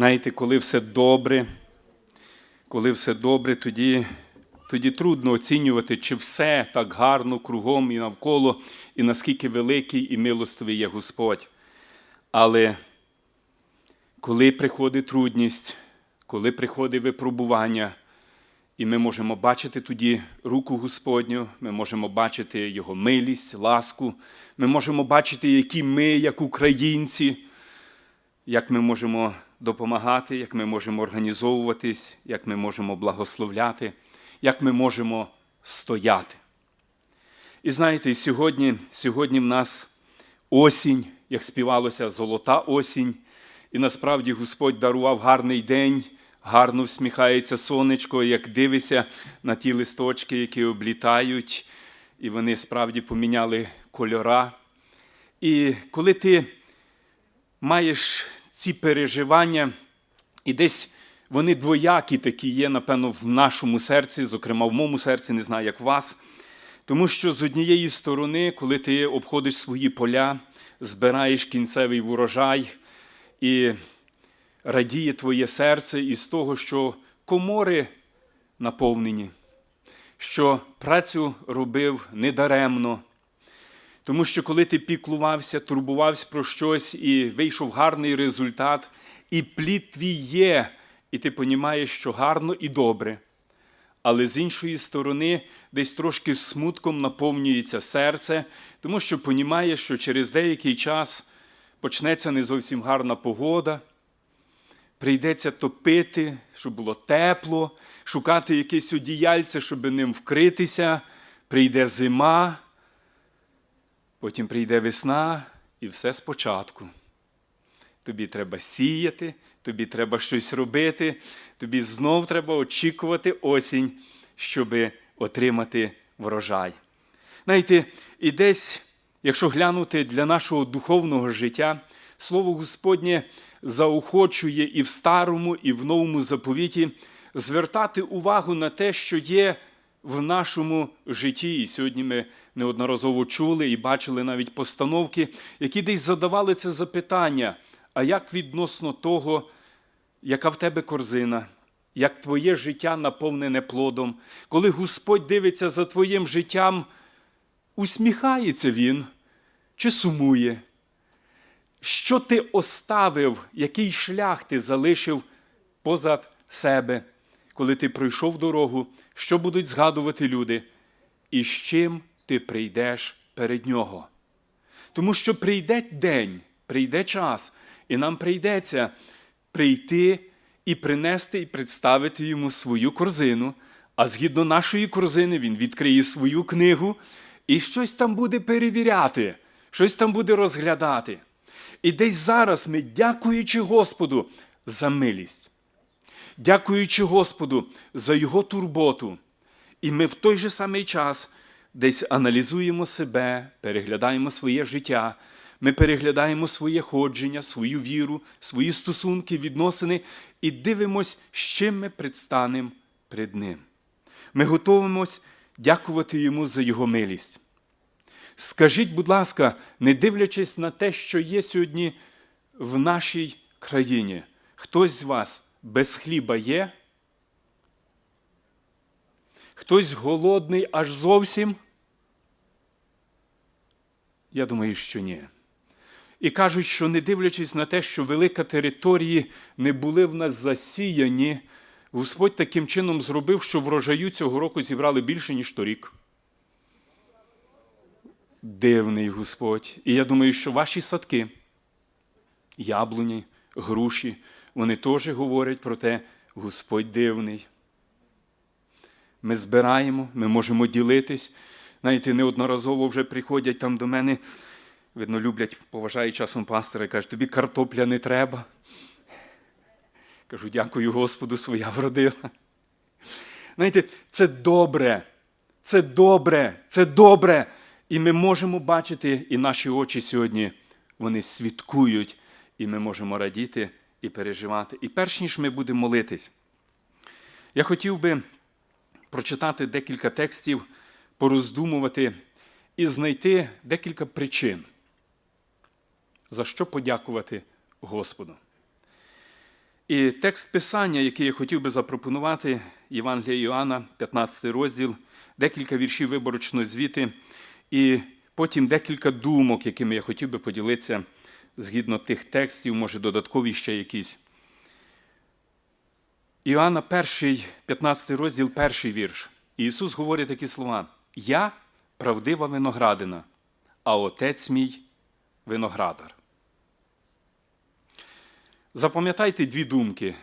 Знаєте, коли все добре, коли все добре, тоді, тоді трудно оцінювати, чи все так гарно кругом і навколо, і наскільки великий і милостивий є Господь. Але коли приходить трудність, коли приходить випробування, і ми можемо бачити тоді руку Господню, ми можемо бачити Його милість, ласку, ми можемо бачити, які ми, як українці, як ми можемо допомагати, як ми можемо організовуватись, як ми можемо благословляти, як ми можемо стояти. І знаєте, сьогодні, сьогодні в нас осінь, як співалося, золота осінь, і насправді Господь дарував гарний день, гарно всміхається сонечко, як дивишся на ті листочки, які облітають, і вони справді поміняли кольора. І коли ти маєш ці переживання, і десь вони двоякі такі є, напевно, в нашому серці, зокрема в моєму серці, не знаю, як в вас. Тому що з однієї сторони, коли ти обходиш свої поля, збираєш кінцевий урожай і радіє твоє серце із того, що комори наповнені, що працю робив недаремно. Тому що коли ти піклувався, турбувався про щось і вийшов гарний результат, і плід твій є, і ти розумієш, що гарно і добре. Але з іншої сторони, десь трошки смутком наповнюється серце, тому що розумієш, що через деякий час почнеться не зовсім гарна погода, прийдеться топити, щоб було тепло, шукати якесь одіяльце, щоб ним вкритися, прийде зима. Потім прийде весна і все спочатку. Тобі треба сіяти, тобі треба щось робити, тобі знов треба очікувати осінь, щоб отримати врожай. Знаєте, і десь, якщо глянути для нашого духовного життя, Слово Господнє заохочує і в старому, і в новому заповіті звертати увагу на те, що є в нашому житті. І сьогодні ми неодноразово чули і бачили навіть постановки, які десь задавали це запитання. А як відносно того, яка в тебе корзина, як твоє життя наповнене плодом, коли Господь дивиться за твоїм життям, усміхається Він чи сумує? Що ти оставив, який шлях ти залишив позад себе, коли ти пройшов дорогу, що будуть згадувати люди, і з чим ти прийдеш перед Нього? Тому що прийде день, прийде час, і нам прийдеться прийти і принести і представити йому свою корзину. А згідно нашої корзини, він відкриє свою книгу і щось там буде перевіряти, щось там буде розглядати. І десь зараз ми, дякуючи Господу за милість, дякуючи Господу за Його турботу, і ми в той же самий час десь аналізуємо себе, переглядаємо своє життя, ми переглядаємо своє ходження, свою віру, свої стосунки, відносини і дивимось, з чим ми предстанемо перед Ним. Ми готуємось дякувати Йому за Його милість. Скажіть, будь ласка, не дивлячись на те, що є сьогодні в нашій країні, хтось з вас без хліба є? Хтось голодний аж зовсім? Я думаю, що ні. І кажуть, що не дивлячись на те, що велика території не були в нас засіяні, Господь таким чином зробив, що врожаю цього року зібрали більше, ніж торік. Дивний Господь. І я думаю, що ваші садки, яблуні, груші, вони теж говорять про те, Господь дивний. Ми збираємо, ми можемо ділитись. Знаєте, неодноразово вже приходять там до мене, видно, люблять, поважають часом пастора і кажуть, тобі картопля не треба. Кажу, дякую Господу, своя вродила. Знаєте, це добре, це добре, це добре. І ми можемо бачити, і наші очі сьогодні вони свідкують, і ми можемо радіти і переживати. І перш ніж ми будемо молитись, я хотів би прочитати декілька текстів, пороздумувати і знайти декілька причин, за що подякувати Господу. І текст Писання, який я хотів би запропонувати, Євангелія Іоанна, 15 розділ, декілька віршів виборочної звіти, і потім декілька думок, якими я хотів би поділитися згідно тих текстів, може додаткові ще якісь. Іоанна, перший, 15 розділ, перший вірш. Ісус говорить такі слова: Я правдива виноградина, а отець мій виноградар. Запам'ятайте дві думки.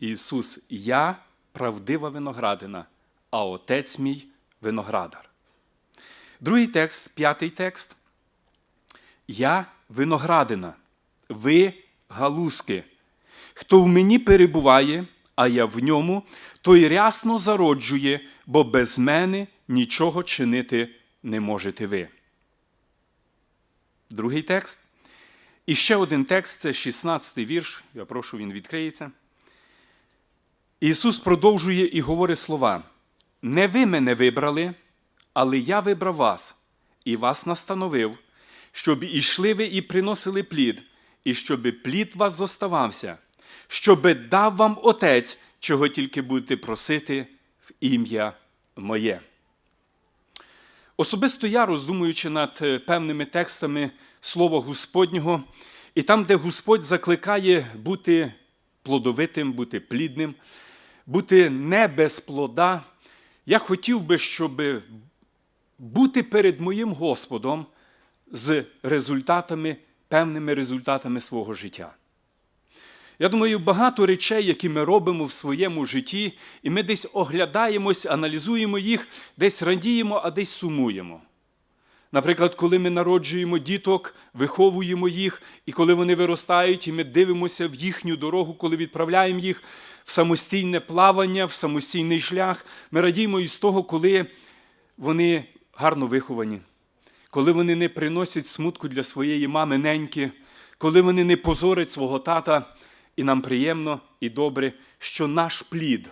Ісус, я правдива виноградина, а отець мій виноградар. Другий текст, п'ятий текст. Я виноградина, ви галузки. Хто в мені перебуває, а я в ньому, той рясно зароджує, бо без мене нічого чинити не можете ви. Другий текст. І ще один текст це 16 вірш. Я прошу, він відкриється. Ісус продовжує і говорить слова: Не ви мене вибрали, але я вибрав вас і вас настановив, щоб ішли ви і приносили плід, і щоб плід вас зоставався, щоби дав вам Отець, чого тільки будете просити в ім'я моє. Особисто я, роздумуючи над е, певними текстами Слова Господнього, і там, де Господь закликає бути плодовитим, бути плідним, бути не без плода, я хотів би, щоб бути перед моїм Господом з результатами, певними результатами свого життя. Я думаю, багато речей, які ми робимо в своєму житті, і ми десь оглядаємось, аналізуємо їх, десь радіємо, а десь сумуємо. Наприклад, коли ми народжуємо діток, виховуємо їх, і коли вони виростають, і ми дивимося в їхню дорогу, коли відправляємо їх в самостійне плавання, в самостійний шлях, ми радіємо із того, коли вони гарно виховані, коли вони не приносять смутку для своєї мами неньки, коли вони не позорять свого тата. І нам приємно і добре, що наш плід,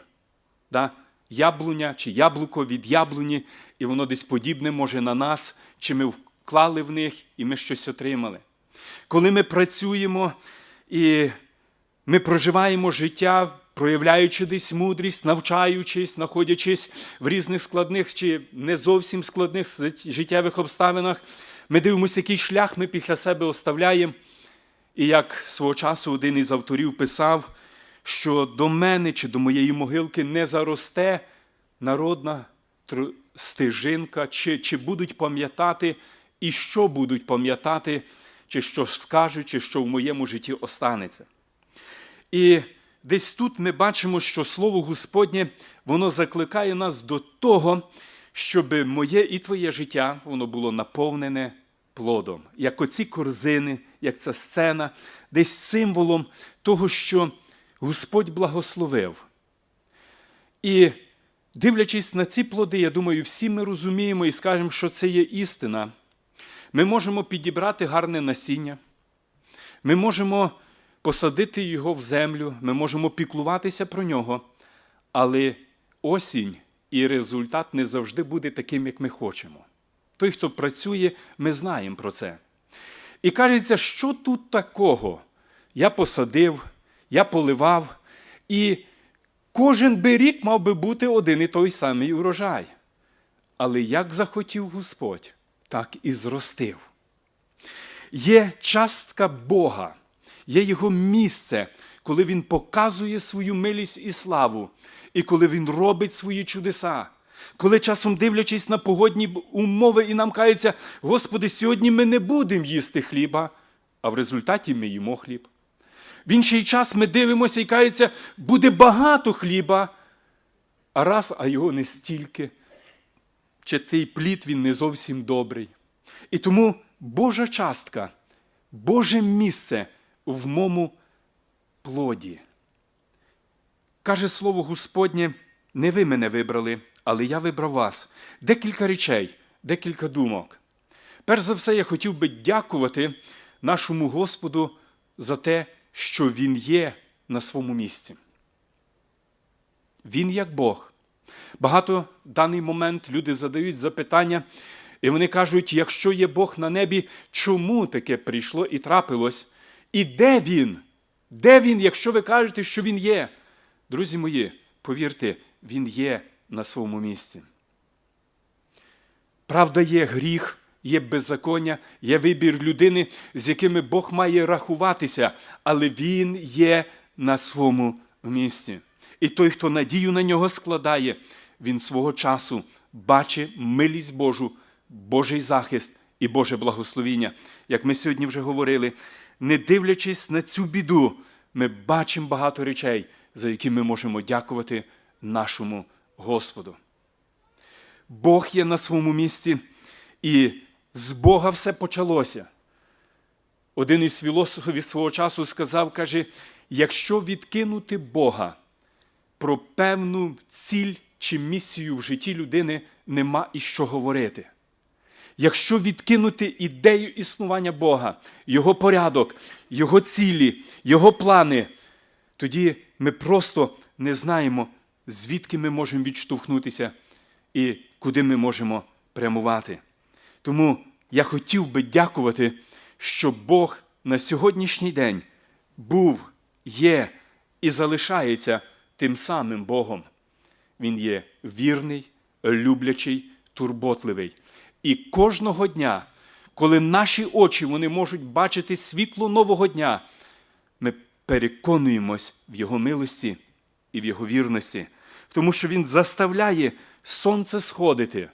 да, яблуня чи яблуко від яблуні, і воно десь подібне може на нас, чи ми вклали в них і ми щось отримали. Коли ми працюємо і ми проживаємо життя, проявляючи десь мудрість, навчаючись, знаходячись в різних складних чи не зовсім складних життєвих обставинах, ми дивимося, який шлях ми після себе оставляємо. І як свого часу один із авторів писав, що до мене чи до моєї могилки не заросте народна стежинка, чи, чи будуть пам'ятати, і що будуть пам'ятати, чи що скажуть, чи що в моєму житті останеться. І десь тут ми бачимо, що Слово Господнє воно закликає нас до того, щоб моє і твоє життя воно було наповнене плодом, як оці корзини, як ця сцена, десь символом того, що Господь благословив. І дивлячись на ці плоди, я думаю, всі ми розуміємо і скажемо, що це є істина. Ми можемо підібрати гарне насіння, ми можемо посадити його в землю, ми можемо піклуватися про нього, але осінь і результат не завжди буде таким, як ми хочемо. Той, хто працює, ми знаємо про це. І кажеться, що тут такого? Я посадив, я поливав, і кожен би рік мав би бути один і той самий урожай. Але як захотів Господь, так і зростив. Є частка Бога, є Його місце, коли Він показує свою милість і славу, і коли Він робить свої чудеса. Коли часом дивлячись на погодні умови і нам кається, Господи, сьогодні ми не будемо їсти хліба, а в результаті ми їмо хліб. В інший час ми дивимося і кається, буде багато хліба, а раз, а його не стільки. Чи той плід він не зовсім добрий. І тому Божа частка, Боже місце в моєму плоді. Каже слово Господнє, не ви мене вибрали але я вибрав вас. Декілька речей, декілька думок. Перш за все, я хотів би дякувати нашому Господу за те, що Він є на своєму місці. Він як Бог. Багато в даний момент люди задають запитання, і вони кажуть, якщо є Бог на небі, чому таке прийшло і трапилось? І де він? Де він, якщо ви кажете, що він є? Друзі мої, повірте, він є на своєму місці. Правда, є гріх, є беззаконня, є вибір людини, з якими Бог має рахуватися, але Він є на своєму місці. І той, хто надію на нього складає, він свого часу бачить милість Божу, Божий захист і Боже благословіння. Як ми сьогодні вже говорили, не дивлячись на цю біду, ми бачимо багато речей, за які ми можемо дякувати нашому Господу. Бог є на своєму місці, і з Бога все почалося. Один із філософів свого часу сказав, каже, якщо відкинути Бога, про певну ціль чи місію в житті людини нема і що говорити. Якщо відкинути ідею існування Бога, Його порядок, Його цілі, Його плани, тоді ми просто не знаємо, звідки ми можемо відштовхнутися і куди ми можемо прямувати. Тому я хотів би дякувати, що Бог на сьогоднішній день був, є і залишається тим самим Богом. Він є вірний, люблячий, турботливий. І кожного дня, коли наші очі вони можуть бачити світло нового дня, ми переконуємось в Його милості і в Його вірності, тому що Він заставляє сонце сходити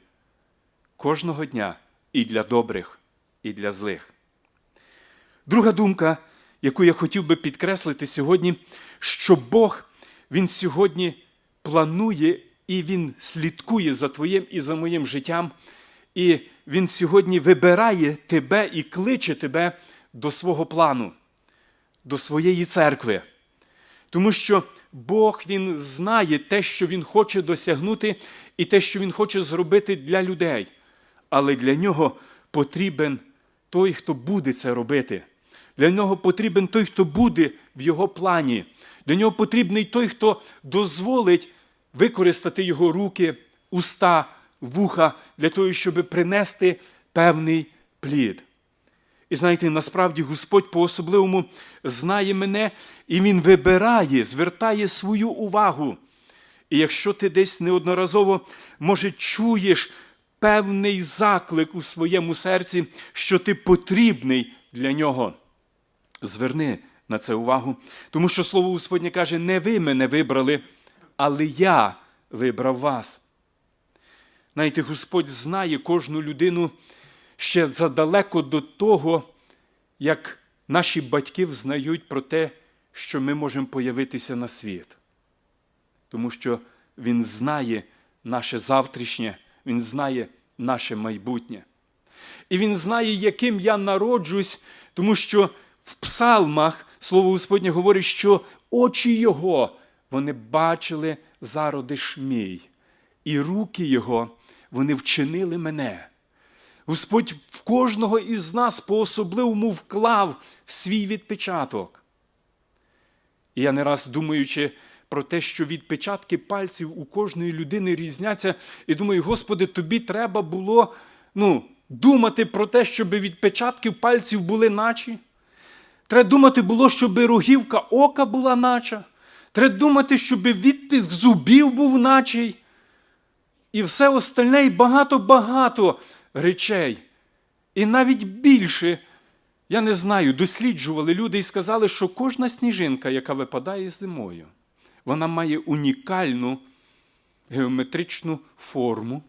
кожного дня і для добрих, і для злих. Друга думка, яку я хотів би підкреслити сьогодні, що Бог, Він сьогодні планує і Він слідкує за твоїм і за моїм життям, і Він сьогодні вибирає тебе і кличе тебе до свого плану, до своєї церкви. Тому що Бог Він знає те, що Він хоче досягнути, і те, що Він хоче зробити для людей. Але для нього потрібен той, хто буде це робити. Для нього потрібен той, хто буде в його плані. Для нього потрібний той, хто дозволить використати його руки, уста, вуха для того, щоб принести певний плід. І знаєте, насправді Господь по-особливому знає мене, і Він вибирає, звертає свою увагу. І якщо ти десь неодноразово, може, чуєш певний заклик у своєму серці, що ти потрібний для нього, зверни на це увагу. Тому що Слово Господнє каже: не ви мене вибрали, але я вибрав вас. Знаєте, Господь знає кожну людину ще задалеко до того, як наші батьки взнають про те, що ми можемо появитися на світ. Тому що Він знає наше завтрашнє, Він знає наше майбутнє. І Він знає, яким я народжусь, тому що в псалмах Слово Господнє говорить, що очі Його вони бачили зародиш мій, і руки Його вони вчинили мене. Господь в кожного із нас по-особливому вклав свій відпечаток. І я не раз думаючи про те, що відпечатки пальців у кожної людини різняться, і думаю, Господи, тобі треба було ну, думати про те, щоб відпечатки пальців були наче. Треба думати було, щоб рогівка ока була нача. Треба думати, щоб відтиск зубів був начий. І все остальне, і багато-багато речей. І навіть більше, я не знаю, досліджували люди і сказали, що кожна сніжинка, яка випадає зимою, вона має унікальну геометричну форму.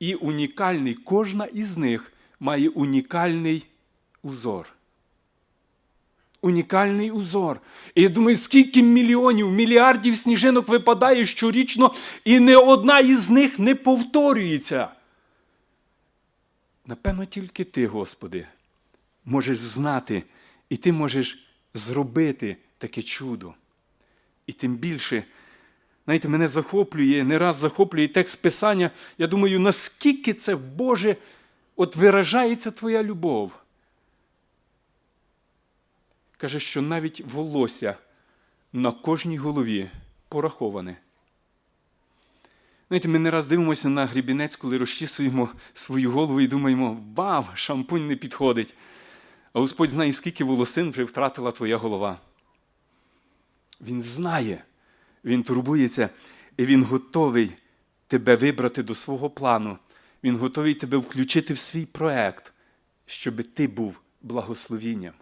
І унікальний, кожна із них має унікальний узор. Унікальний узор. І я думаю, скільки мільйонів, мільярдів сніжинок випадає щорічно, і не одна із них не повторюється. Напевно, тільки ти, Господи, можеш знати, і ти можеш зробити таке чудо. І тим більше, знаєте, мене захоплює, не раз захоплює текст Писання. Я думаю, наскільки це Боже от виражається Твоя любов. Каже, що навіть волосся на кожній голові пораховане. Знаєте, ми не раз дивимося на грібінець, коли розчісуємо свою голову і думаємо, вау, шампунь не підходить. А Господь знає, скільки волосин вже втратила твоя голова. Він знає, Він турбується, і Він готовий тебе вибрати до свого плану. Він готовий тебе включити в свій проект, щоб ти був благословінням.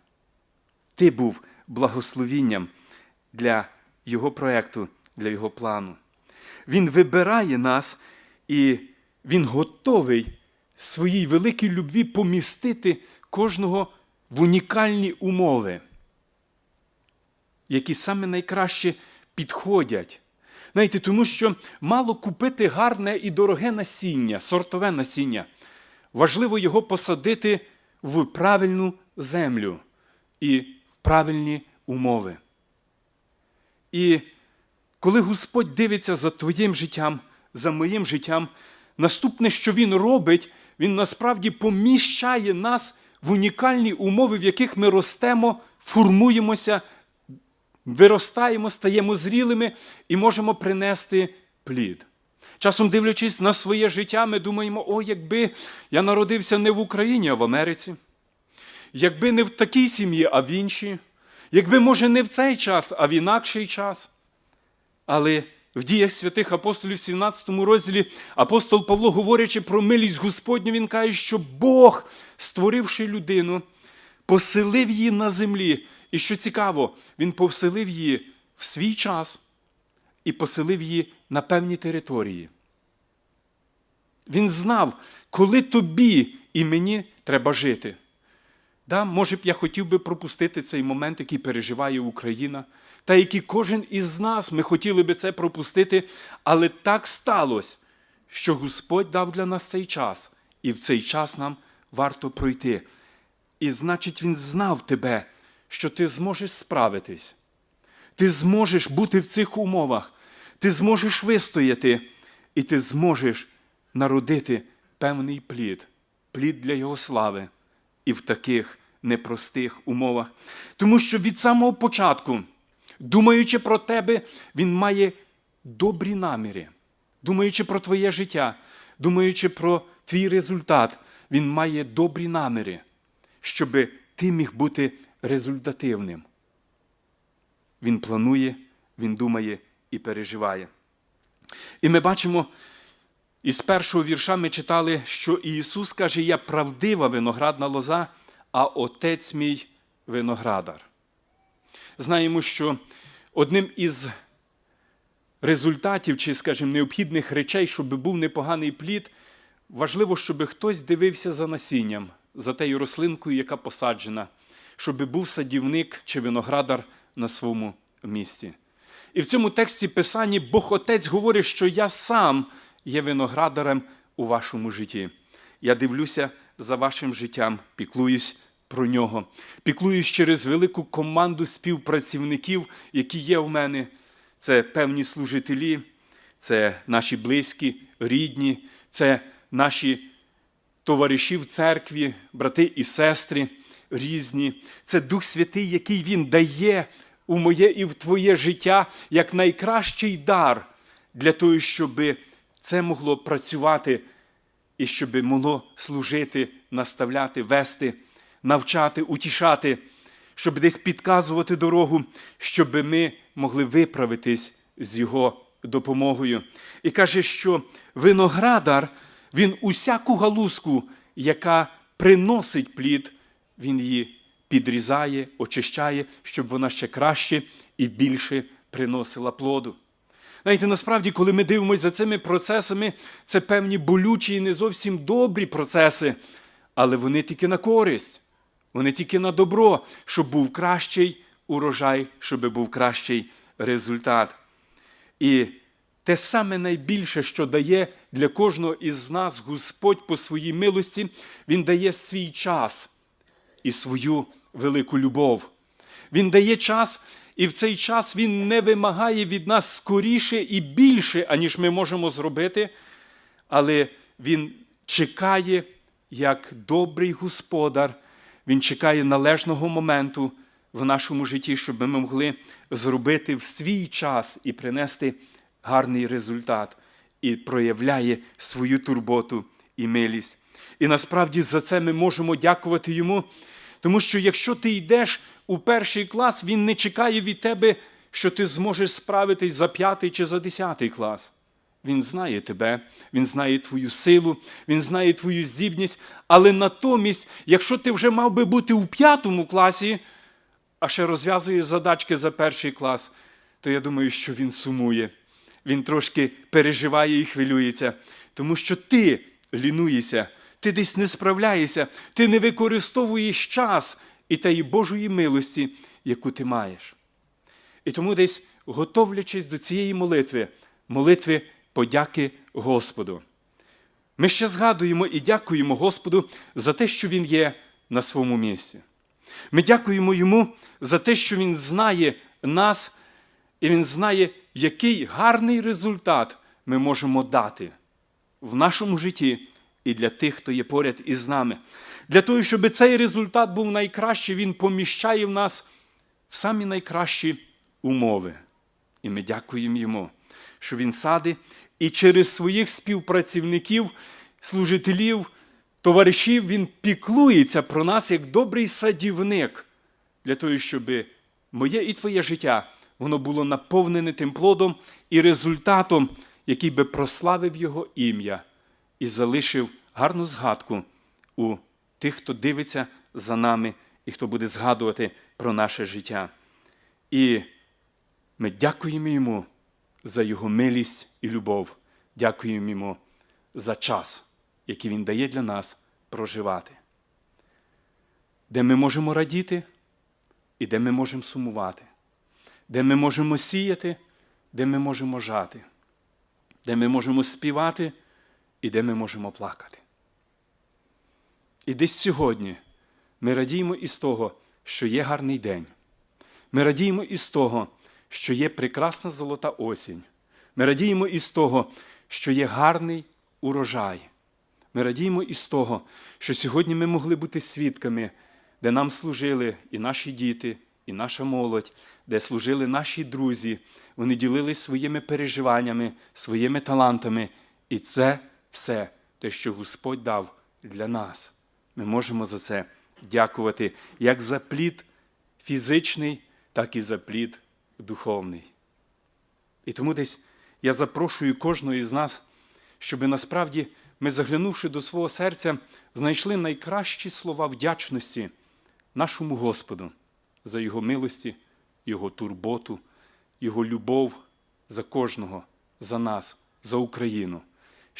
Ти був благословінням для Його проекту, для Його плану. Він вибирає нас, і Він готовий своїй великій любві помістити кожного в унікальні умови, які саме найкраще підходять. Знаєте, тому що мало купити гарне і дороге насіння, сортове насіння. Важливо його посадити в правильну землю і правильні умови. І коли Господь дивиться за твоїм життям, за моїм життям, наступне, що Він робить, Він насправді поміщає нас в унікальні умови, в яких ми ростемо, формуємося, виростаємо, стаємо зрілими і можемо принести плід. Часом, дивлячись на своє життя, ми думаємо, о, якби я народився не в Україні, а в Америці, якби не в такій сім'ї, а в іншій, якби, може, не в цей час, а в інакший час. Але в діях святих апостолів, в 17 розділі, апостол Павло, говорячи про милість Господню, він каже, що Бог, створивши людину, поселив її на землі. І що цікаво, він поселив її в свій час і поселив її на певній території. Він знав, коли тобі і мені треба жити. Да, може б я хотів би пропустити цей момент, який переживає Україна, та який кожен із нас ми хотіли би це пропустити, але так сталося, що Господь дав для нас цей час, і в цей час нам варто пройти. І значить, Він знав тебе, що ти зможеш справитись. Ти зможеш бути в цих умовах, ти зможеш вистояти, і ти зможеш народити певний плід, плід для Його слави і в таких непростих умовах. Тому що від самого початку, думаючи про тебе, він має добрі наміри, думаючи про твоє життя, думаючи про твій результат, він має добрі наміри, щоб ти міг бути результативним. Він планує, він думає і переживає. І ми бачимо, із першого вірша ми читали, що Ісус каже: Я правдива виноградна лоза, а Отець мій виноградар. Знаємо, що одним із результатів, чи, скажімо, необхідних речей, щоб був непоганий плід, важливо, щоб хтось дивився за насінням, за тею рослинкою, яка посаджена, щоб був садівник чи виноградар на своєму місці. І в цьому тексті Писанні Бог Отець говорить, що я сам є виноградарем у вашому житті. Я дивлюся за вашим життям, піклуюсь про нього. Піклуюсь через велику команду співпрацівників, які є в мене. Це певні служителі, це наші близькі, рідні, це наші товариші в церкві, брати і сестри різні. Це Дух Святий, який Він дає у моє і в твоє життя як найкращий дар для того, щоб це могло працювати і щоб могло служити, наставляти, вести, навчати, утішати, щоб десь підказувати дорогу, щоб ми могли виправитись з його допомогою. І каже, що виноградар, він усяку галузку, яка приносить плід, він її підрізає, очищає, щоб вона ще краще і більше приносила плоду. Знаєте, насправді, коли ми дивимося за цими процесами, це певні болючі і не зовсім добрі процеси, але вони тільки на користь, вони тільки на добро, щоб був кращий урожай, щоб був кращий результат. І те саме найбільше, що дає для кожного із нас Господь по своїй милості, Він дає свій час і свою велику любов. Він дає час, і в цей час Він не вимагає від нас скоріше і більше, аніж ми можемо зробити, але Він чекає, як добрий господар, Він чекає належного моменту в нашому житті, щоб ми могли зробити в свій час і принести гарний результат, і проявляє свою турботу і милість. І насправді за це ми можемо дякувати йому. Тому що якщо ти йдеш у перший клас, він не чекає від тебе що ти зможеш справитись за п'ятий чи за десятий клас. Він знає тебе, він знає твою силу, він знає твою здібність. Але натомість, якщо ти вже мав би бути у п'ятому класі, а ще розв'язує задачки за перший клас, то я думаю, що він сумує. Він трошки переживає і хвилюється, тому що ти лінуєшся, ти десь не справляєшся, ти не використовуєш час і тієї Божої милості, яку ти маєш. І тому десь, готовлячись до цієї молитви, молитви подяки Господу. Ми ще згадуємо і дякуємо Господу за те, що Він є на своєму місці. Ми дякуємо Йому за те, що Він знає нас, і Він знає, який гарний результат ми можемо дати в нашому житті і для тих, хто є поряд із нами. Для того, щоб цей результат був найкращий, Він поміщає в нас в самі найкращі умови. І ми дякуємо йому, що він сади і через своїх співпрацівників, служителів, товаришів він піклується про нас як добрий садівник, для того, щоб моє і твоє життя воно було наповнене тим плодом і результатом, який би прославив його ім'я і залишив гарну згадку у тих, хто дивиться за нами і хто буде згадувати про наше життя. І ми дякуємо йому за його милість і любов. Дякуємо йому за час, який він дає для нас проживати, де ми можемо радіти і де ми можемо сумувати, де ми можемо сіяти, де ми можемо жати, де ми можемо співати і де ми можемо плакати. І десь сьогодні ми радіємо із того, що є гарний день. Ми радіємо із того, що є прекрасна золота осінь. Ми радіємо із того, що є гарний урожай. Ми радіємо із того, що сьогодні ми могли бути свідками, де нам служили і наші діти, і наша молодь, де служили наші друзі. Вони ділились своїми переживаннями, своїми талантами. І це все те, що Господь дав для нас. Ми можемо за це дякувати як за плід фізичний, так і за плід духовний. І тому десь я запрошую кожного із нас, щоб насправді ми, заглянувши до свого серця, знайшли найкращі слова вдячності нашому Господу за Його милості, Його турботу, Його любов за кожного, за нас, за Україну.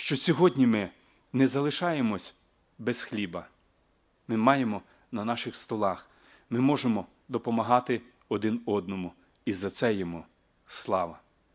Що сьогодні ми не залишаємось без хліба. Ми маємо на наших столах. Ми можемо допомагати один одному. І за це йому слава.